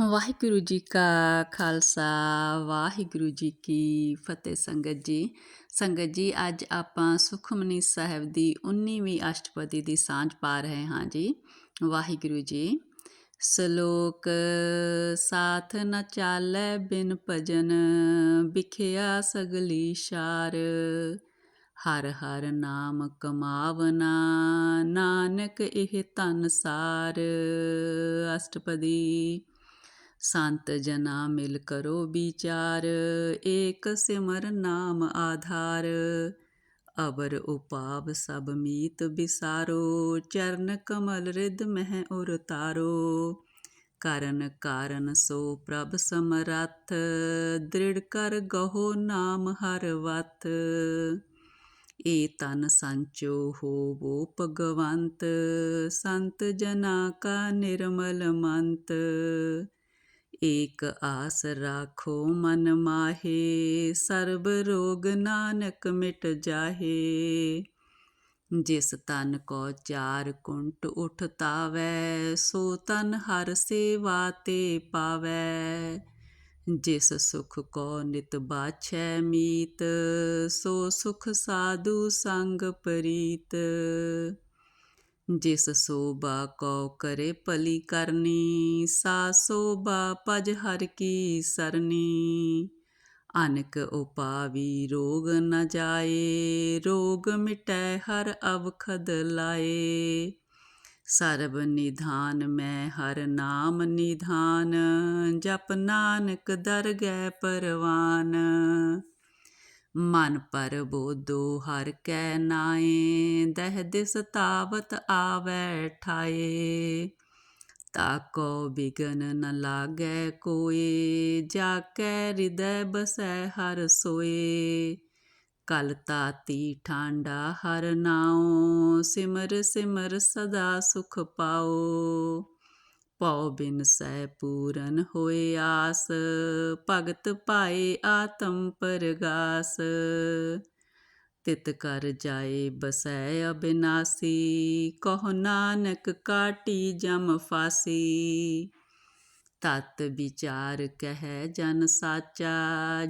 ਵਾਹਿਗੁਰੂ ਜੀ ਕਾ ਖਾਲਸਾ, ਵਾਹਿਗੁਰੂ ਜੀ ਕੀ ਫਤਿਹ ਸੰਗਤ ਜੀ। ਸੰਗਤ ਜੀ, ਅੱਜ ਆਪਾਂ ਸੁਖਮਨੀ ਸਾਹਿਬ ਦੀ 19ਵੀਂ ਅਸ਼ਟਪਦੀ ਦੀ ਸਾਂਝ ਪਾ ਰਹੇ ਹਾਂ ਜੀ। ਵਾਹਿਗੁਰੂ ਜੀ, ਸ਼ਲੋਕ ਸਾਥ ਨ ਚਾਲੈ ਬਿਨ ਭਜਨ, ਵਿਖਿਆ ਸਗਲੀ ਸ਼ਾਰ। ਹਰ ਹਰ ਨਾਮ ਕਮਾਵਨਾ, ਨਾਨਕ ਇਹ ਧਨ ਸਾਰ। ਅਸ਼ਟਪਦੀ ਸੰਤ ਜਨਾ ਮਿਲ ਕਰੋ ਵਿਚਾਰ, ਏਕ ਸਿਮਰ ਨਾਮ ਆਧਾਰ। ਅਬਰ ਉਪਾਵ ਸਭ ਮੀਤ ਬਿਸਾਰੋ, ਚਰਨ ਕਮਲ ਰਿਦ ਮਹਿ ਉਰ ਤਾਰੋ। ਕਰਨ ਕਾਰਨ ਸੋ ਪ੍ਰਭ ਸਮਰੱਥ, ਦ੍ਰਿੜ ਕਰ ਗਹੋ ਨਾਮ ਹਰ ਵਤ। ਏ ਤਨ ਸੰਚੋ ਹੋਵੋ ਭਗਵੰਤ, ਸੰਤ ਜਨਾ ਕਾ ਨਿਰਮਲ ਮੰਤ। ਏਕ ਆਸ ਰਾਖੋ ਮਨ ਮਾਹੇ, ਸਰਬ ਰੋਗ ਨਾਨਕ ਮਿਟ ਜਾਹੇ। ਜਿਸ ਤਨ ਕੋ ਚਾਰ ਕੁੰਟ ਉਠਤਾਵੈ ਸੋ ਤਨ ਹਰ ਸੇਵਾ ਤੇ ਪਾਵੈ। ਜਿਸ ਸੁਖ ਕੋ ਨਿਤ ਬਾਛੈ ਮੀਤ, ਸੋ ਸੁਖ ਸਾਧੂ ਸੰਗ ਪ੍ਰੀਤ। ਜਿਸ ਸੋਭਾ ਕੋ ਕਰੇ ਭਲੀ ਕਰਨੀ, ਸਾ ਸੋਭਾ ਭਜ ਹਰ ਕੀ ਸਰਨੀ। ਅਨਕ ਉਪਾਵੀ ਰੋਗ ਨ ਜਾਏ, ਰੋਗ ਮਿਟੈ ਹਰ ਅਵਖਦ ਲਾਏ। ਸਰਬ ਨਿਧਾਨ ਮੈਂ ਹਰ ਨਾਮ ਨਿਧਾਨ, ਜਪ ਨਾਨਕ ਦਰਗਹਿ ਪਰਵਾਨ। ਮਨ ਪਰ ਬੋਧੋ ਹਰ ਕੈ ਨਾਏ, ਦਹਿ ਦਿਸ ਤਾਵਤ ਆਵੈ ਠਾਏ। ਤਾਕੋ ਬਿਗਨ ਨ ਲਾਗੈ ਕੋਏ, ਜਾ ਕੈ ਹਿਰਦੈ ਬਸੈ ਹਰ ਸੋਏ। ਕਲ ਤਾਤੀ ਠਾਂਡਾ ਹਰ ਨਾਉ, ਸਿਮਰ ਸਿਮਰ ਸਦਾ ਸੁਖ ਪਾਓ ਪਉ ਬਿਨ ਸਹਿ ਪੂਰਨ ਹੋਏ ਆਸ, ਭਗਤ ਪਾਏ ਆਤਮ ਪਰਗਾਸ। ਤਿਤ ਕਰ ਜਾਏ ਬਸੈ ਅਬਿਨਾਸੀ, ਕਹ ਨਾਨਕ ਕਾਟੀ ਜਮ ਫਾਸੀ। ਤਤ ਵਿਚਾਰ ਕਹਿ ਜਨ ਸਾਚਾ,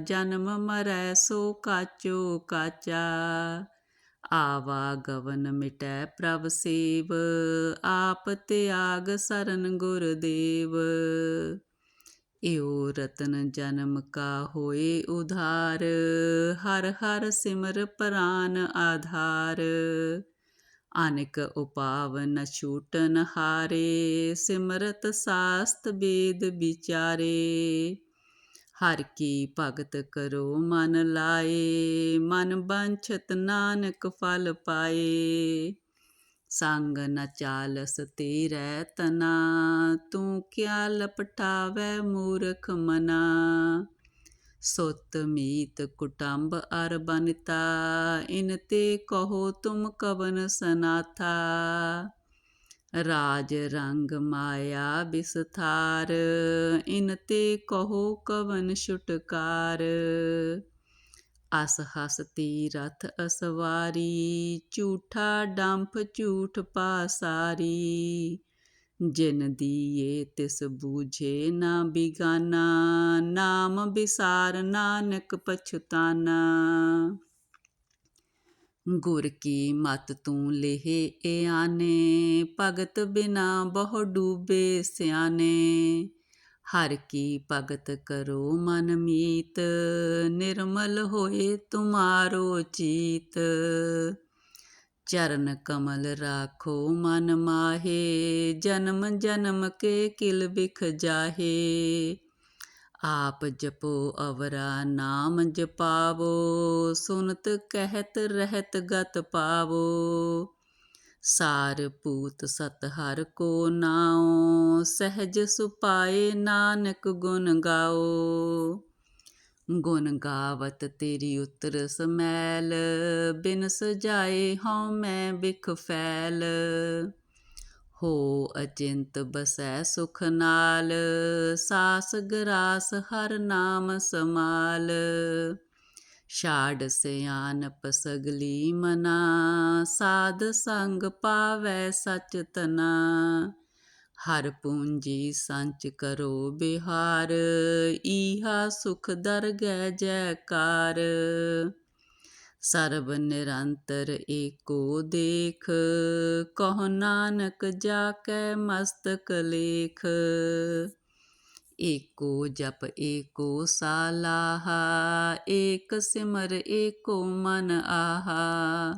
ਜਨਮ ਮਰੈ ਸੋ ਕਾਚੋ ਕਾਚਾ। ਆਵਾ ਗਵਨ ਮਿਟੈ ਪ੍ਰਭ ਸੇਵ, ਆਪ ਤਿਆਗ ਸਰਨ ਗੁਰਦੇਵ ਇਓ ਰਤਨ ਜਨਮ ਕਾ ਹੋਏ ਉਧਾਰ, ਹਰ ਹਰ ਸਿਮਰ ਪ੍ਰਾਨ ਆਧਾਰ। ਅਨਿਕ ਉਪਾਵ ਨ ਛੂਟਨ ਹਾਰੇ, ਸਿਮਰਤ ਸਾਸਤ ਵੇਦ ਵਿਚਾਰੇ। ਹਰ ਕੀ ਭਗਤ ਕਰੋ ਮਨ ਲਾਏ, ਮਨ ਬੰਛਤ ਨਾਨਕ ਫਲ ਪਾਏ। ਸੰਗ ਨ ਚਾਲਸ ਤੇਰੇ ਤਨਾ, ਤੂੰ ਕਿਆ ਲਪਟਾਵੇ ਮੂਰਖ ਮਨਾ। ਸੁਤ ਮੀਤ ਕੁਟੰਬ ਅਰ ਬਨਤਾ, ਇਨ ਤੇ ਕਹੋ ਤੁਮ ਕਵਨ ਸਨਾਥਾ। ਰਾਜ ਰੰਗ ਮਾਇਆ ਬਿਸਥਾਰ, ਇਨ ਤੇ ਕਹੋ ਕਵਨ ਛੁਟਕਾਰ। ਅਸ ਹਸ ਤੀਰਥ ਅਸਵਾਰੀ, ਝੂਠਾ ਡੰਫ ਝੂਠ ਪਾਸਾਰੀ। ਜਿਨ ਦੀਏ ਤਿਸ ਬੂਝੇ ਨਾ ਬਿਗਾਨਾ, ਨਾਮ ਬਿਸਾਰ ਨਾਨਕ ਪਛਤਾਨਾ। ਗੁਰ ਕੀ ਮਤ ਤੂੰ ਲੇਹੇ ਏ ਆਨੇ ਭਗਤ ਬਿਨਾ ਬਹੁ ਡੂਬੇ ਸਿਆਨੇ। ਹਰ ਕੀ ਭਗਤ ਕਰੋ ਮਨ ਮੀਤ, ਨਿਰਮਲ ਹੋਏ ਤੁਮਾਰੋ ਚੀਤ। ਚਰਨ ਕਮਲ ਰਾਖੋ ਮਨ ਮਾਹੇ, ਜਨਮ ਜਨਮ ਕੇ ਕਿਲ ਬਿਖ ਜਾਹੇ। ਆਪ ਜਪੋ ਅਵਰਾ ਨਾਮ ਜਪਾਵੋ, ਸੁਨਤ ਕਹਿਤ ਰਹਿਤ ਗਤ ਪਾਵੋ। ਸਾਰ ਪੂਤ ਸਤ ਹਰ ਕੋ ਨਾਉ, ਸਹਿਜ ਸੁਪਾਏ ਨਾਨਕ ਗੁਣ ਗਾਓ। ਗੁਣ ਗਾਵਤ ਤੇਰੀ ਉਤਰ ਸਮੈਲ ਬਿਨ ਸਜਾਏ ਹਉ ਮੈਂ ਬਿਖ ਫੈਲ। ਹੋ ਅਚਿੰਤ ਬਸੈ ਸੁਖ ਨਾਲ, ਸਾਸ ਗਰਾਸ ਹਰ ਨਾਮ ਸਮਾਲ। ਛਾੜ ਸਿਆਨਪ ਸਗਲੀ ਮਨਾ, ਸਾਧ ਸੰਗ ਪਾਵੈ ਸਚ ਤਨਾ। ਹਰ ਪੂੰਜੀ ਸੰਚ ਕਰੋ ਬਿਹਾਰ, ਈਹਾ ਸੁਖ ਦਰਗਹਿ ਜੈਕਾਰ। ਸਰਬ ਨਿਰੰਤਰ ਏਕੋ ਦੇਖ, ਕਹੋ ਨਾਨਕ ਜਾ ਕੈ ਮਸਤਕ ਲੇਖ। ਏਕੋ ਜਪ, ਏਕੋ ਸਾਲਾਹਾ, ਏਕ ਸਿਮਰ, ਏਕੋ ਮਨ ਆਹਾ।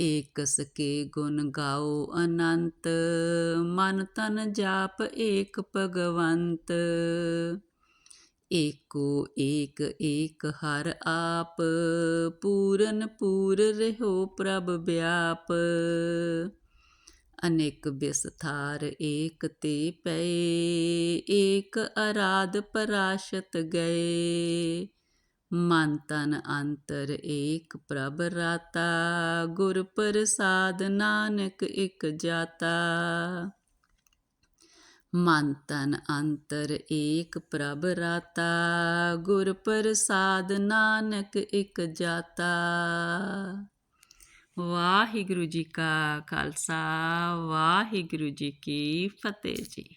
ਏਕਸ ਕੇ ਗੁਣ ਗਾਓ ਅਨੰਤ, ਮਨ ਤਨ ਜਾਪ ਏਕ ਭਗਵੰਤ। ਏਕੋ ਏਕ ਏਕ ਹਰ ਆਪ, ਪੂਰਨ ਪੂਰ ਰਹਿਓ ਪ੍ਰਭ ਵਿਆਪ ਅਨੇਕ ਬਿਸਥਾਰ ਏਕ ਤੇ ਪਏ, ਏਕ ਅਰਾਧ ਪਰਾਸ਼ਤ ਗਏ। ਮਨ ਤਨ ਅੰਤਰ ਏਕ ਪ੍ਰਭ ਰਾਤਾ, ਗੁਰ ਪ੍ਰਸਾਦ ਨਾਨਕ ਇਕ ਜਾਤਾ। ਮਨ ਤਨ ਅੰਤਰ ਏਕ ਪ੍ਰਭ ਰਾਤਾ, ਗੁਰ ਪ੍ਰਸਾਦ ਨਾਨਕ ਇਕ ਜਾਤਾ। ਵਾਹਿਗੁਰੂ ਜੀ ਕਾ ਖਾਲਸਾ, ਵਾਹਿਗੁਰੂ ਜੀ ਕੀ ਫਤਿਹ ਜੀ।